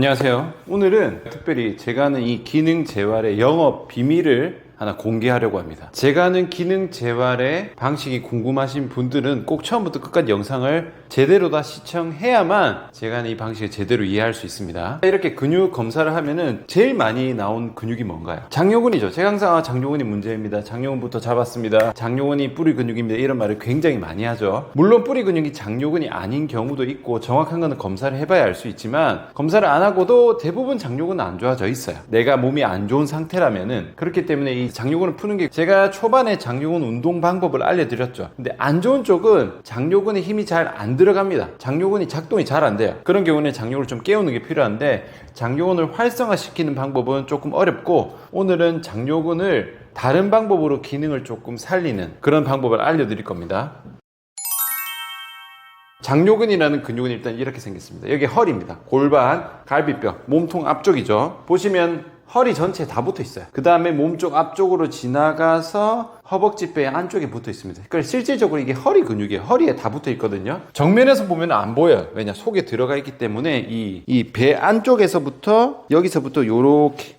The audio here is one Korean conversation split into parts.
안녕하세요. 오늘은 특별히 제가 하는 이 기능 재활의 영업 비밀을 하나 공개하려고 합니다. 제가 하는 기능 재활의 방식이 궁금하신 분들은 꼭 처음부터 끝까지 영상을 제대로 다 시청해야만 제가 하는 이 방식을 제대로 이해할 수 있습니다. 이렇게 근육 검사를 하면은 제일 많이 나온 근육이 뭔가요? 장요근이죠. 제가 항상 아, 장요근이 문제입니다. 장요근부터 잡았습니다. 장요근이 뿌리 근육입니다. 이런 말을 굉장히 많이 하죠. 물론 뿌리 근육이 장요근이 아닌 경우도 있고 정확한 거는 검사를 해봐야 알 수 있지만 검사를 안 하고도 대부분 장요근은 안 좋아져 있어요. 내가 몸이 안 좋은 상태라면은 그렇기 때문에 이 장요근을 푸는 게 제가 초반에 장요근 운동 방법을 알려드렸죠. 근데 안 좋은 쪽은 장요근에 힘이 잘 안 들어갑니다. 장요근이 작동이 잘 안 돼요. 그런 경우는 장요근을 좀 깨우는 게 필요한데 장요근을 활성화시키는 방법은 조금 어렵고 오늘은 장요근을 다른 방법으로 기능을 조금 살리는 그런 방법을 알려드릴 겁니다. 장요근이라는 근육은 일단 이렇게 생겼습니다. 여기 허리입니다. 골반, 갈비뼈, 몸통 앞쪽이죠. 보시면 허리 전체에 다 붙어 있어요. 그 다음에 몸쪽 앞쪽으로 지나가서 허벅지뼈의 안쪽에 붙어 있습니다. 그러니까 실질적으로 이게 허리 근육이에요. 허리에 다 붙어 있거든요. 정면에서 보면 안 보여요. 왜냐? 속에 들어가 있기 때문에 이, 이 배 안쪽에서부터 여기서부터 요렇게,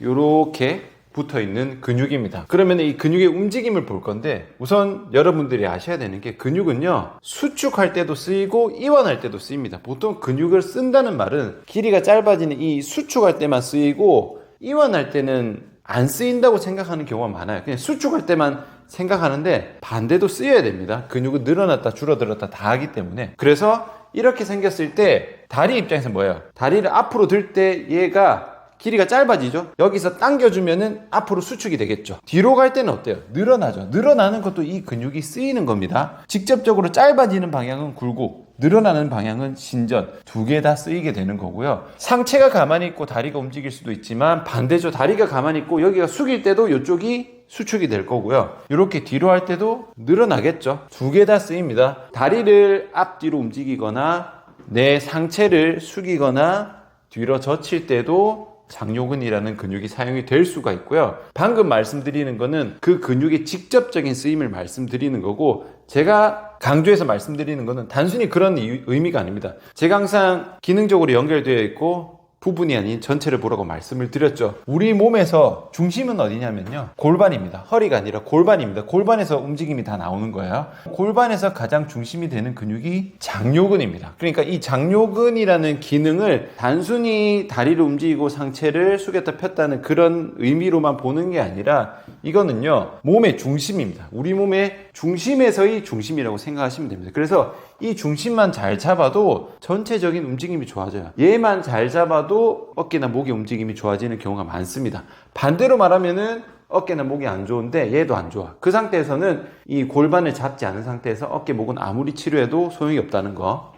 요렇게 붙어 있는 근육입니다. 그러면 이 근육의 움직임을 볼 건데 우선 여러분들이 아셔야 되는 게 근육은요 수축할 때도 쓰이고 이완할 때도 쓰입니다. 보통 근육을 쓴다는 말은 길이가 짧아지는 이 수축할 때만 쓰이고 이완할 때는 안 쓰인다고 생각하는 경우가 많아요. 그냥 수축할 때만 생각하는데 반대도 쓰여야 됩니다. 근육은 늘어났다 줄어들었다 다 하기 때문에 그래서 이렇게 생겼을 때 다리 입장에서 뭐예요? 다리를 앞으로 들 때 얘가 길이가 짧아지죠? 여기서 당겨주면은 앞으로 수축이 되겠죠. 뒤로 갈 때는 어때요? 늘어나죠. 늘어나는 것도 이 근육이 쓰이는 겁니다. 직접적으로 짧아지는 방향은 굴곡, 늘어나는 방향은 신전. 두 개 다 쓰이게 되는 거고요. 상체가 가만히 있고 다리가 움직일 수도 있지만 반대죠. 다리가 가만히 있고 여기가 숙일 때도 이쪽이 수축이 될 거고요. 이렇게 뒤로 할 때도 늘어나겠죠. 두 개 다 쓰입니다. 다리를 앞뒤로 움직이거나 내 상체를 숙이거나 뒤로 젖힐 때도 장요근이라는 근육이 사용이 될 수가 있고요. 방금 말씀드리는 거는 그 근육의 직접적인 쓰임을 말씀드리는 거고 제가 강조해서 말씀드리는 거는 단순히 그런 이- 의미가 아닙니다. 제가 항상 기능적으로 연결되어 있고 부분이 아닌 전체를 보라고 말씀을 드렸죠. 우리 몸에서 중심은 어디냐면요. 골반입니다. 허리가 아니라 골반입니다. 골반에서 움직임이 다 나오는 거예요. 골반에서 가장 중심이 되는 근육이 장요근입니다. 그러니까 이 장요근이라는 기능을 단순히 다리를 움직이고 상체를 숙였다 폈다는 그런 의미로만 보는 게 아니라 이거는요. 몸의 중심입니다. 우리 몸의 중심에서의 중심이라고 생각하시면 됩니다. 그래서 이 중심만 잘 잡아도 전체적인 움직임이 좋아져요. 얘만 잘 잡아도 어깨나 목의 움직임이 좋아지는 경우가 많습니다. 반대로 말하면은 어깨나 목이 안 좋은데 얘도 안 좋아. 그 상태에서는 이 골반을 잡지 않은 상태에서 어깨, 목은 아무리 치료해도 소용이 없다는 거.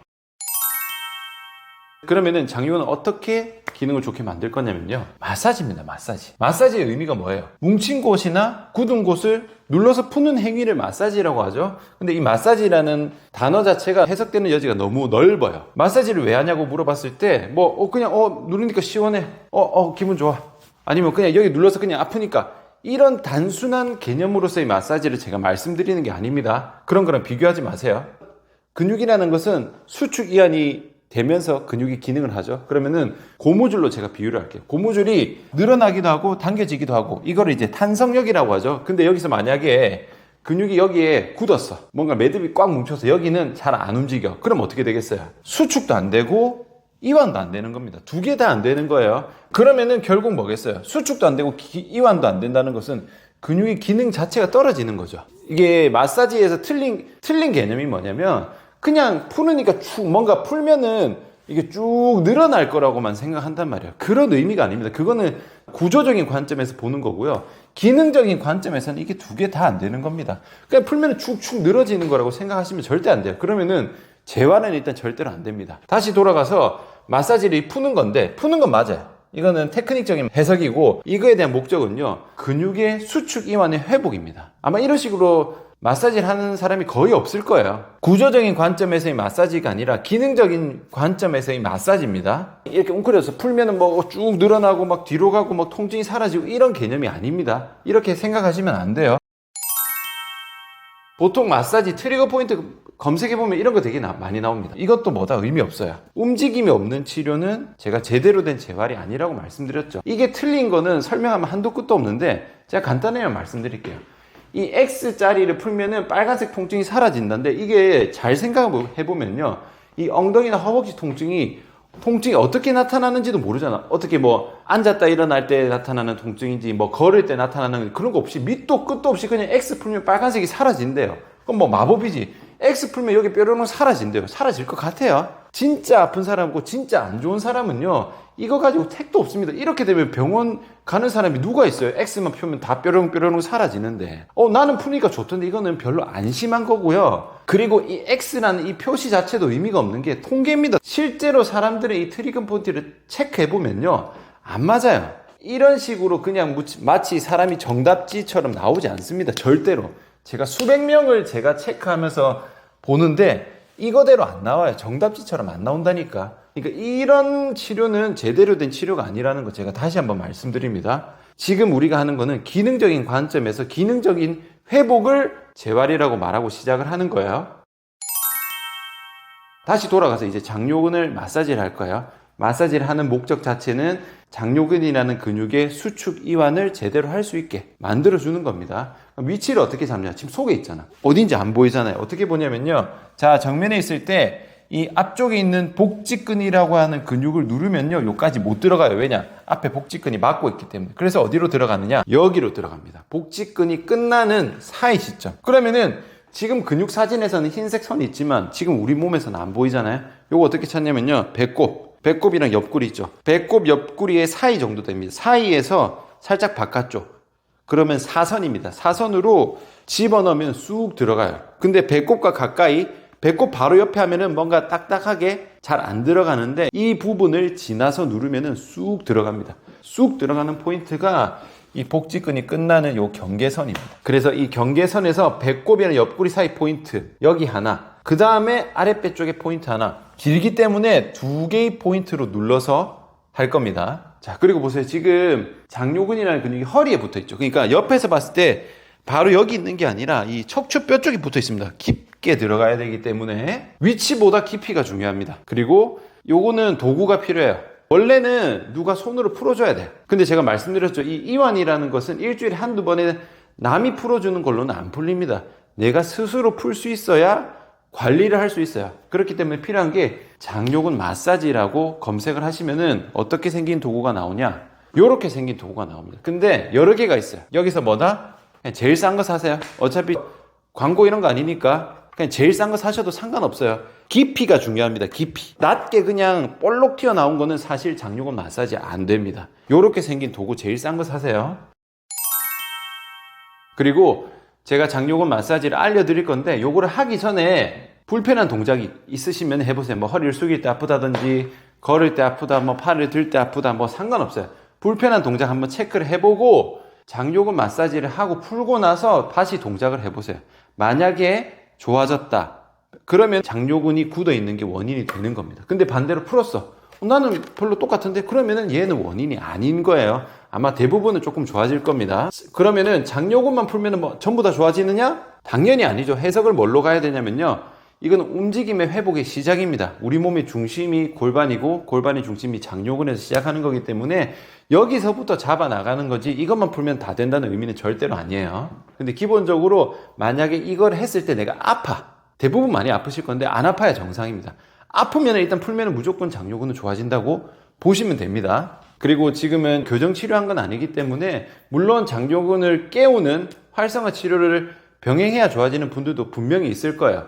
그러면은 장요는 어떻게 기능을 좋게 만들 거냐면요. 마사지입니다, 마사지. 마사지의 의미가 뭐예요? 뭉친 곳이나 굳은 곳을 눌러서 푸는 행위를 마사지라고 하죠. 근데 이 마사지라는 단어 자체가 해석되는 여지가 너무 넓어요. 마사지를 왜 하냐고 물어봤을 때, 뭐, 어, 그냥, 어, 누르니까 시원해. 어, 어, 기분 좋아. 아니면 그냥 여기 눌러서 그냥 아프니까. 이런 단순한 개념으로서의 마사지를 제가 말씀드리는 게 아닙니다. 그런 거랑 비교하지 마세요. 근육이라는 것은 수축 이완이 되면서 근육이 기능을 하죠. 그러면은 고무줄로 제가 비유를 할게요. 고무줄이 늘어나기도 하고 당겨지기도 하고 이거를 이제 탄성력이라고 하죠. 근데 여기서 만약에 근육이 여기에 굳었어. 뭔가 매듭이 꽉 뭉쳐서 여기는 잘 안 움직여. 그럼 어떻게 되겠어요? 수축도 안 되고 이완도 안 되는 겁니다. 두 개 다 안 되는 거예요. 그러면은 결국 뭐겠어요? 수축도 안 되고 기- 이완도 안 된다는 것은 근육의 기능 자체가 떨어지는 거죠. 이게 마사지에서 틀린 틀린 개념이 뭐냐면 그냥 푸르니까 쭉 뭔가 풀면은 이게 쭉 늘어날 거라고만 생각한단 말이에요. 그런 의미가 아닙니다. 그거는 구조적인 관점에서 보는 거고요. 기능적인 관점에서는 이게 두 개 다 안 되는 겁니다. 그냥 풀면 축축 늘어지는 거라고 생각하시면 절대 안 돼요. 그러면은 재활은 일단 절대로 안 됩니다. 다시 돌아가서 마사지를 푸는 건데 푸는 건 맞아요. 이거는 테크닉적인 해석이고 이거에 대한 목적은요 근육의 수축 이완의 회복입니다. 아마 이런 식으로 마사지를 하는 사람이 거의 없을 거예요. 구조적인 관점에서의 마사지가 아니라 기능적인 관점에서의 마사지입니다. 이렇게 웅크려서 풀면은 뭐 쭉 늘어나고 막 뒤로 가고 막 통증이 사라지고 이런 개념이 아닙니다. 이렇게 생각하시면 안 돼요. 보통 마사지 트리거 포인트 검색해보면 이런 거 되게 나- 많이 나옵니다. 이것도 뭐다 의미 없어요. 움직임이 없는 치료는 제가 제대로 된 재활이 아니라고 말씀드렸죠. 이게 틀린 거는 설명하면 한도 끝도 없는데 제가 간단하게 말씀드릴게요. 이 X자리를 풀면은 빨간색 통증이 사라진다는데 이게 잘 생각해보면요. 이 엉덩이나 허벅지 통증이 통증이 어떻게 나타나는지도 모르잖아. 어떻게 뭐 앉았다 일어날 때 나타나는 통증인지 뭐 걸을 때 나타나는 그런 거 없이 밑도 끝도 없이 그냥 X 풀면 빨간색이 사라진대요. 그럼 뭐 마법이지. X 풀면 여기 뼈로는 사라진대요. 사라질 것 같아요. 진짜 아픈 사람과 진짜 안 좋은 사람은요. 이거 가지고 택도 없습니다. 이렇게 되면 병원 가는 사람이 누가 있어요? X만 펴면 다 뾰롱 사라지는데. 어, 나는 푸니까 좋던데 이거는 별로 안 심한 거고요. 그리고 이 X라는 이 표시 자체도 의미가 없는 게 통계입니다. 실제로 사람들의 이 트리건 포인트를 체크해보면요. 안 맞아요. 이런 식으로 그냥 마치 사람이 정답지처럼 나오지 않습니다. 절대로. 제가 수백 명을 제가 체크하면서 보는데 이거대로 안 나와요. 정답지처럼 안 나온다니까. 그러니까 이런 치료는 제대로 된 치료가 아니라는 거 제가 다시 한번 말씀드립니다. 지금 우리가 하는 거는 기능적인 관점에서 기능적인 회복을 재활이라고 말하고 시작을 하는 거예요. 다시 돌아가서 이제 장요근을 마사지를 할 거예요. 마사지를 하는 목적 자체는 장요근이라는 근육의 수축 이완을 제대로 할 수 있게 만들어 주는 겁니다. 위치를 어떻게 잡냐? 지금 속에 있잖아. 어딘지 안 보이잖아요. 어떻게 보냐면요. 자, 정면에 있을 때 이 앞쪽에 있는 복직근이라고 하는 근육을 누르면요. 여기까지 못 들어가요. 왜냐? 앞에 복직근이 막고 있기 때문에. 그래서 어디로 들어가느냐? 여기로 들어갑니다. 복직근이 끝나는 사이 시점. 그러면은 지금 근육 사진에서는 흰색 선이 있지만 지금 우리 몸에서는 안 보이잖아요. 요거 어떻게 찾냐면요. 배꼽. 배꼽이랑 옆구리 있죠. 배꼽 옆구리의 사이 정도 됩니다. 사이에서 살짝 바깥쪽. 그러면 사선입니다. 사선으로 집어넣으면 쑥 들어가요. 근데 배꼽과 가까이 배꼽 바로 옆에 하면은 뭔가 딱딱하게 잘 안 들어가는데 이 부분을 지나서 누르면은 쑥 들어갑니다. 쑥 들어가는 포인트가 이 복직근이 끝나는 요 경계선입니다. 그래서 이 경계선에서 배꼽이랑 옆구리 사이 포인트 여기 하나, 그 다음에 아랫배 쪽에 포인트 하나. 길기 때문에 두 개의 포인트로 눌러서 할 겁니다. 자, 그리고 보세요. 지금 장요근이라는 근육이 허리에 붙어 있죠. 그러니까 옆에서 봤을 때 바로 여기 있는 게 아니라 이 척추뼈 쪽에 붙어 있습니다. 깊게 들어가야 되기 때문에 위치보다 깊이가 중요합니다. 그리고 요거는 도구가 필요해요. 원래는 누가 손으로 풀어줘야 돼. 근데 제가 말씀드렸죠. 이 이완이라는 것은 일주일에 한두 번에 남이 풀어주는 걸로는 안 풀립니다. 내가 스스로 풀 수 있어야 관리를 할 수 있어요. 그렇기 때문에 필요한 게 장요근 마사지라고 검색을 하시면은 어떻게 생긴 도구가 나오냐? 요렇게 생긴 도구가 나옵니다. 근데 여러 개가 있어요. 여기서 뭐다? 제일 싼 거 사세요. 어차피 광고 이런 거 아니니까 그냥 제일 싼 거 사셔도 상관없어요. 깊이가 중요합니다. 깊이. 낮게 그냥 볼록 튀어나온 거는 사실 장요근 마사지 안 됩니다. 요렇게 생긴 도구 제일 싼 거 사세요. 그리고 제가 장요근 마사지를 알려드릴 건데 요거를 하기 전에 불편한 동작이 있으시면 해보세요. 뭐 허리를 숙일 때 아프다든지 걸을 때 아프다, 뭐 팔을 들 때 아프다, 뭐 상관없어요. 불편한 동작 한번 체크를 해보고 장요근 마사지를 하고 풀고 나서 다시 동작을 해보세요. 만약에 좋아졌다. 그러면 장요근이 굳어 있는 게 원인이 되는 겁니다. 근데 반대로 풀었어. 어, 나는 별로 똑같은데 그러면은 얘는 원인이 아닌 거예요. 아마 대부분은 조금 좋아질 겁니다. 그러면은 장요근만 풀면은 뭐 전부 다 좋아지느냐? 당연히 아니죠. 해석을 뭘로 가야 되냐면요. 이건 움직임의 회복의 시작입니다. 우리 몸의 중심이 골반이고 골반의 중심이 장요근에서 시작하는 거기 때문에 여기서부터 잡아 나가는 거지 이것만 풀면 다 된다는 의미는 절대로 아니에요. 근데 기본적으로 만약에 이걸 했을 때 내가 아파. 대부분 많이 아프실 건데 안 아파야 정상입니다. 아프면 일단 풀면 무조건 장요근은 좋아진다고 보시면 됩니다. 그리고 지금은 교정 치료한 건 아니기 때문에 물론 장요근을 깨우는 활성화 치료를 병행해야 좋아지는 분들도 분명히 있을 거예요.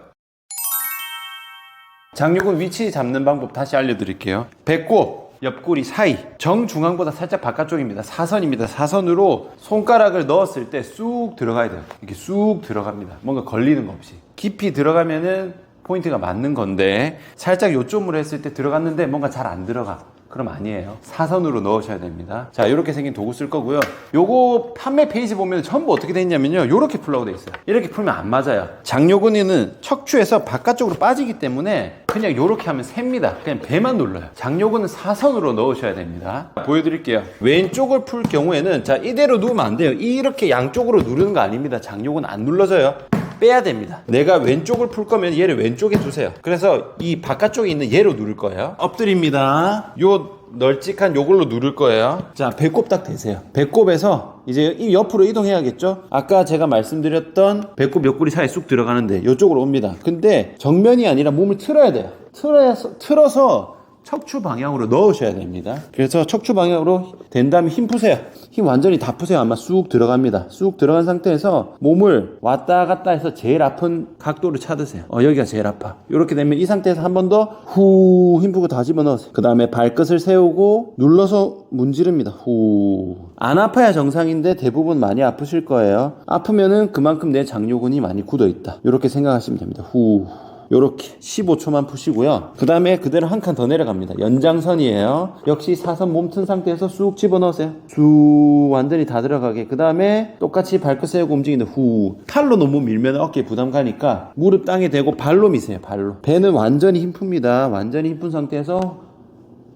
장요근 위치 잡는 방법 다시 알려드릴게요. 배꼽, 옆구리 사이, 정중앙보다 살짝 바깥쪽입니다. 사선입니다. 사선으로 손가락을 넣었을 때 쑥 들어가야 돼요. 이렇게 쑥 들어갑니다. 뭔가 걸리는 거 없이. 깊이 들어가면은 포인트가 맞는 건데 살짝 요점으로 했을 때 들어갔는데 뭔가 잘 안 들어가. 그럼 아니에요. 사선으로 넣으셔야 됩니다. 자, 이렇게 생긴 도구 쓸 거고요. 요거 판매 페이지 보면 전부 어떻게 돼 있냐면요. 요렇게 풀라고 돼 있어요. 이렇게 풀면 안 맞아요. 장요근이는 척추에서 바깥쪽으로 빠지기 때문에 그냥 요렇게 하면 셉니다. 그냥 배만 눌러요. 장요근은 사선으로 넣으셔야 됩니다. 보여드릴게요. 왼쪽을 풀 경우에는 자, 이대로 누우면 안 돼요. 이렇게 양쪽으로 누르는 거 아닙니다. 장요근 안 눌러져요. 빼야 됩니다. 내가 왼쪽을 풀 거면 얘를 왼쪽에 두세요. 그래서 이 바깥쪽에 있는 얘로 누를 거예요. 엎드립니다. 요 널찍한 요걸로 누를 거예요. 자, 배꼽 딱 대세요. 배꼽에서 이제 이 옆으로 이동해야겠죠? 아까 제가 말씀드렸던 배꼽 옆구리 사이에 쑥 들어가는데 이쪽으로 옵니다. 근데 정면이 아니라 몸을 틀어야 돼요. 틀어서, 틀어서 척추 방향으로 넣으셔야 됩니다. 그래서 척추 방향으로 된 다음에 힘 푸세요. 힘 완전히 다 푸세요. 아마 쑥 들어갑니다. 쑥 들어간 상태에서 몸을 왔다 갔다 해서 제일 아픈 각도를 찾으세요. 어, 여기가 제일 아파. 이렇게 되면 이 상태에서 한 번 더 후 힘 푸고 다 집어넣으세요. 그 다음에 발끝을 세우고 눌러서 문지릅니다. 후. 안 아파야 정상인데 대부분 많이 아프실 거예요. 아프면은 그만큼 내 장요근이 많이 굳어 있다. 이렇게 생각하시면 됩니다. 후. 요렇게 15초만 푸시고요. 그 다음에 그대로 한 칸 더 내려갑니다. 연장선이에요. 역시 사선 몸튼 상태에서 쑥 집어넣으세요. 쑥 완전히 다 들어가게. 그 다음에 똑같이 발끝 세우고 움직이는데 후. 팔로 너무 밀면 어깨에 부담 가니까 무릎 땅에 대고 발로 미세요. 발로. 배는 완전히 힘 풉니다. 완전히 힘푼 상태에서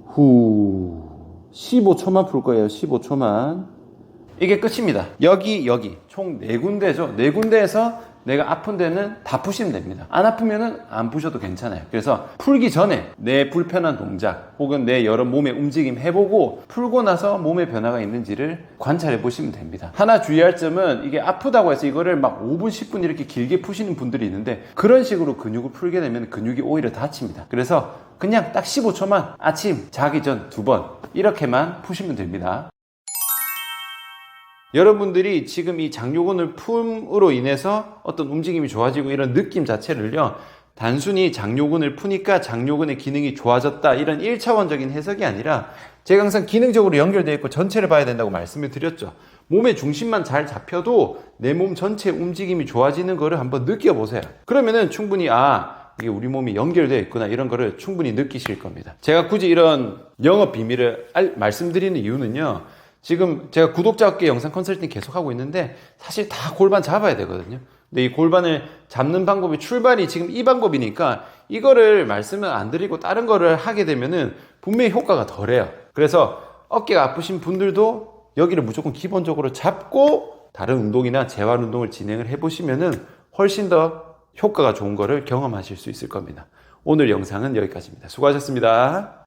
후. 15초만 풀 거예요. 15초만. 이게 끝입니다. 여기, 여기. 총네 군데죠. 네 군데에서 내가 아픈 데는 다 푸시면 됩니다. 안 아프면은 안 푸셔도 괜찮아요. 그래서 풀기 전에 내 불편한 동작 혹은 내 여러 몸의 움직임 해보고 풀고 나서 몸의 변화가 있는지를 관찰해 보시면 됩니다. 하나 주의할 점은 이게 아프다고 해서 이거를 막 5분, 10분 이렇게 길게 푸시는 분들이 있는데 그런 식으로 근육을 풀게 되면 근육이 오히려 다칩니다. 그래서 그냥 딱 15초만 아침 자기 전 두 번 이렇게만 푸시면 됩니다. 여러분들이 지금 이 장요근을 품으로 인해서 어떤 움직임이 좋아지고 이런 느낌 자체를요, 단순히 장요근을 푸니까 장요근의 기능이 좋아졌다 이런 1차원적인 해석이 아니라 제가 항상 기능적으로 연결되어 있고 전체를 봐야 된다고 말씀을 드렸죠. 몸의 중심만 잘 잡혀도 내 몸 전체 움직임이 좋아지는 거를 한번 느껴보세요. 그러면은 충분히 아, 이게 우리 몸이 연결되어 있구나 이런 거를 충분히 느끼실 겁니다. 제가 굳이 이런 영업 비밀을 알- 말씀드리는 이유는요. 지금 제가 구독자께 영상 컨설팅 계속 하고 있는데 사실 다 골반 잡아야 되거든요. 근데 이 골반을 잡는 방법이 출발이 지금 이 방법이니까 이거를 말씀을 안 드리고 다른 거를 하게 되면은 분명히 효과가 덜해요. 그래서 어깨가 아프신 분들도 여기를 무조건 기본적으로 잡고 다른 운동이나 재활 운동을 진행을 해보시면은 훨씬 더 효과가 좋은 거를 경험하실 수 있을 겁니다. 오늘 영상은 여기까지입니다. 수고하셨습니다.